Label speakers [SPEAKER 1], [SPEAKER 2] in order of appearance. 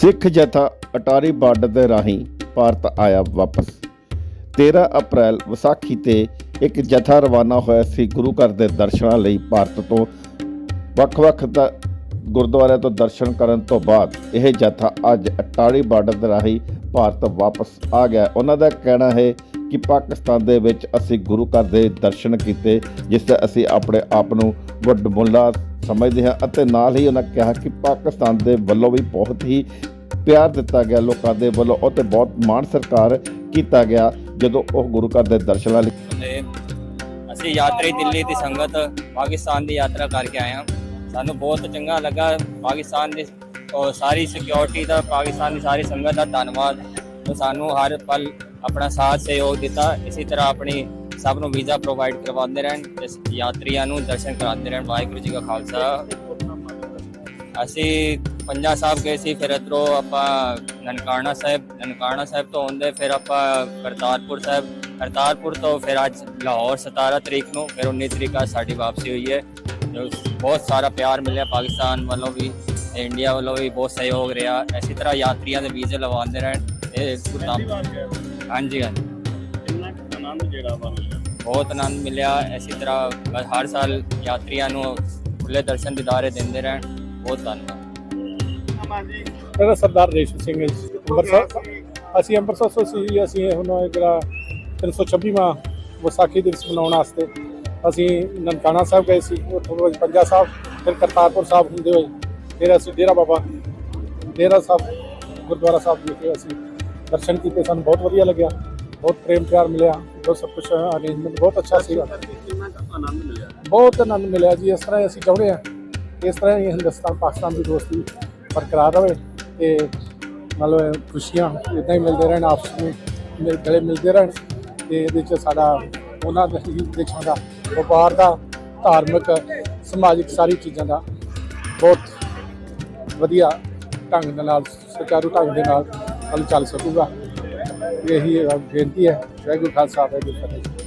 [SPEAKER 1] ਸਿੱਖ ਜਥਾ ਅਟਾਰੀ ਬਾਰਡਰ ਦੇ ਰਾਹੀਂ ਭਾਰਤ ਆਇਆ ਵਾਪਸ। 13 ਅਪ੍ਰੈਲ ਵਿਸਾਖੀ ਤੇ ਇੱਕ ਜਥਾ ਰਵਾਨਾ ਹੋਇਆ ਸੀ ਗੁਰੂ ਘਰ ਦੇ ਦਰਸ਼ਨਾਂ ਲਈ ਭਾਰਤ ਤੋਂ। ਵੱਖ-ਵੱਖ ਦਾ, ਗੁਰਦੁਆਰਿਆਂ ਤੋਂ ਦਰਸ਼ਨ ਕਰਨ ਤੋਂ ਬਾਅਦ ਇਹ ਜਥਾ ਅੱਜ ਅਟਾਰੀ ਬਾਰਡਰ ਦੇ ਰਾਹੀਂ ਭਾਰਤ ਵਾਪਸ ਆ ਗਿਆ। ਉਹਨਾਂ ਦਾ ਕਹਿਣਾ ਹੈ ਕਿ ਪਾਕਿਸਤਾਨ ਦੇ ਵਿੱਚ ਅਸੀਂ ਗੁਰੂ ਘਰ ਦੇ ਦਰਸ਼ਨ ਕੀਤੇ, ਜਿਸ ਤੇ ਅਸੀਂ ਆਪਣੇ ਆਪ ਨੂੰ ਵੱਡਮੁੱਲਾ ਸਮਝਦੇ ਹਾਂ ਅਤੇ ਨਾਲ ਹੀ ਉਹਨਾਂ ਕਿਹਾ ਕਿ ਪਾਕਿਸਤਾਨ ਦੇ ਵੱਲੋਂ ਵੀ ਬਹੁਤ ਹੀ ਪਿਆਰ ਦਿੱਤਾ ਗਿਆ, ਲੋਕਾਂ ਦੇ ਵੱਲੋਂ ਉਹ ਅਤੇ ਬਹੁਤ ਮਾਣ ਸਤਿਕਾਰ ਕੀਤਾ ਗਿਆ ਜਦੋਂ ਉਹ ਗੁਰੂ ਘਰ ਦੇ ਦਰਸ਼ਨਾਂ ਲਈ
[SPEAKER 2] ਅਸੀਂ ਯਾਤਰੀ ਦਿੱਲੀ ਦੀ ਸੰਗਤ ਪਾਕਿਸਤਾਨ ਦੀ ਯਾਤਰਾ ਕਰਕੇ ਆਏ ਹਾਂ। ਸਾਨੂੰ ਬਹੁਤ ਚੰਗਾ ਲੱਗਾ ਪਾਕਿਸਤਾਨ ਦੀ ਸਾਰੀ ਸਿਕਿਉਰਿਟੀ ਦਾ, ਪਾਕਿਸਤਾਨ ਦੀ ਸਾਰੀ ਸੰਗਤ ਦਾ ਧੰਨਵਾਦ। ਸਾਨੂੰ ਹਰ ਪਲ ਆਪਣਾ ਸਾਥ, ਸਹਿਯੋਗ ਦਿੱਤਾ। ਇਸੇ ਤਰ੍ਹਾਂ ਆਪਣੀ ਸਭ ਨੂੰ ਵੀਜ਼ਾ ਪ੍ਰੋਵਾਈਡ ਕਰਵਾਉਂਦੇ ਰਹਿਣ ਤੇ ਯਾਤਰੀਆਂ ਨੂੰ ਦਰਸ਼ਨ ਕਰਾਉਂਦੇ ਰਹਿਣ। ਵਾਹਿਗੁਰੂ ਜੀ ਕਾ ਖਾਲਸਾ। ਅਸੀਂ ਪੰਜਾ ਸਾਹਿਬ ਗਏ ਸੀ, ਫਿਰ ਇੱਧਰੋਂ ਆਪਾਂ ਨਨਕਾਣਾ ਸਾਹਿਬ ਨਨਕਾਣਾ ਸਾਹਿਬ ਤੋਂ ਆਉਂਦੇ, ਫਿਰ ਆਪਾਂ ਕਰਤਾਰਪੁਰ ਸਾਹਿਬ। ਕਰਤਾਰਪੁਰ ਤੋਂ ਫਿਰ ਅੱਜ ਲਾਹੌਰ 17 ਤਰੀਕ ਨੂੰ, ਫਿਰ 19 ਤਰੀਕ ਅੱਜ ਸਾਡੀ ਵਾਪਸੀ ਹੋਈ ਹੈ। ਜੋ ਬਹੁਤ ਸਾਰਾ ਪਿਆਰ ਮਿਲਿਆ ਪਾਕਿਸਤਾਨ ਵੱਲੋਂ ਵੀ ਤੇ ਇੰਡੀਆ ਵੱਲੋਂ ਵੀ ਬਹੁਤ ਸਹਿਯੋਗ ਰਿਹਾ। ਇਸੇ ਤਰ੍ਹਾਂ ਯਾਤਰੀਆਂ ਦੇ ਵੀਜ਼ੇ ਲਵਾਉਂਦੇ ਰਹਿਣ। ਇਹ ਗੁਰਦਾਮ ਹਾਂਜੀ ਹਾਂਜੀ।
[SPEAKER 3] ਆਨੰਦ ਜਿਹੜਾ ਵਾ।
[SPEAKER 2] ਬਹੁਤ ਆਨੰਦ ਮਿਲਿਆ। ਇਸੇ ਤਰ੍ਹਾਂ ਹਰ ਸਾਲ ਯਾਤਰੀਆਂ ਨੂੰ ਖੁੱਲੇ ਦਰਸ਼ਨ ਦਿਦਾਰੇ ਦਿੰਦੇ ਰਹਿਣ। ਬਹੁਤ ਧੰਨਵਾਦ।
[SPEAKER 4] ਮੇਰਾ ਸਰਦਾਰ ਰੇਸ਼ਮ ਸਿੰਘ ਅੰਮ੍ਰਿਤਸਰ। ਅਸੀਂ ਅੰਮ੍ਰਿਤਸਰ ਤੋਂ ਸੀ, ਅਸੀਂ ਇਹ ਹੁਣ ਇਹ ਜਿਹੜਾ 326ਵਾਂ ਵਿਸਾਖੀ ਦਿਵਸ ਮਨਾਉਣ ਵਾਸਤੇ ਅਸੀਂ ਨਨਕਾਣਾ ਸਾਹਿਬ ਗਏ ਸੀ। ਉੱਥੋਂ ਤੋਂ ਪੰਜਾ ਸਾਹਿਬ, ਫਿਰ ਕਰਤਾਰਪੁਰ ਸਾਹਿਬ ਹੁੰਦੇ ਹੋਏ, ਫਿਰ ਅਸੀਂ ਡੇਰਾ ਬਾਬਾ ਡੇਰਾ ਸਾਹਿਬ, ਗੁਰਦੁਆਰਾ ਸਾਹਿਬ ਵਿਖੇ ਅਸੀਂ ਦਰਸ਼ਨ ਕੀਤੇ। ਸਾਨੂੰ ਬਹੁਤ ਵਧੀਆ ਲੱਗਿਆ। ਬਹੁਤ ਪ੍ਰੇਮ ਪਿਆਰ ਮਿਲਿਆ ਬਹੁਤ ਸਭ ਕੁਝ ਅਰੇਂਜਮੈਂਟ ਬਹੁਤ ਅੱਛਾ ਸੀਗਾ।
[SPEAKER 3] ਆਨੰਦ ਮਿਲਿਆ।
[SPEAKER 4] ਬਹੁਤ ਆਨੰਦ ਮਿਲਿਆ ਜੀ ਇਸ ਤਰ੍ਹਾਂ ਹੀ ਅਸੀਂ ਚਾਹੁੰਦੇ ਕਿ ਇਸ ਤਰ੍ਹਾਂ ਹੀ ਹਿੰਦੁਸਤਾਨ ਪਾਕਿਸਤਾਨ ਦੀ ਦੋਸਤੀ ਬਰਕਰਾਰ ਰਹੇ ਤੇ ਮਤਲਬ ਖੁਸ਼ੀਆਂ ਇਦਾਂ ਹੀ ਮਿਲਦੇ ਰਹਿਣ ਆਪਸ ਵਿੱਚ ਮਿਲ ਗਲੇ ਮਿਲਦੇ ਰਹਿਣ ਤੇ ਇਹਦੇ ਚ ਸਾਡਾ ਉਹਨਾਂ ਦੇ ਦੇਸ਼ਾਂ ਦਾ ਵਪਾਰ ਦਾ ਧਾਰਮਿਕ ਸਮਾਜਿਕ ਸਾਰੀ ਚੀਜ਼ਾਂ ਦਾ ਬਹੁਤ ਵਧੀਆ ਢੰਗ ਦੇ ਨਾਲ ਸੁਚਾਰੂ ਢੰਗ ਦੇ ਨਾਲ ਚੱਲ ਸਕੂਗਾ। ਇਹੀ ਬੇਨਤੀ ਹੈ ਵਾਹਿਗੁਰੂ ਖਾਲਸਾ ਵਾਹਿਗੁਰੂ ਫਤਿਹ।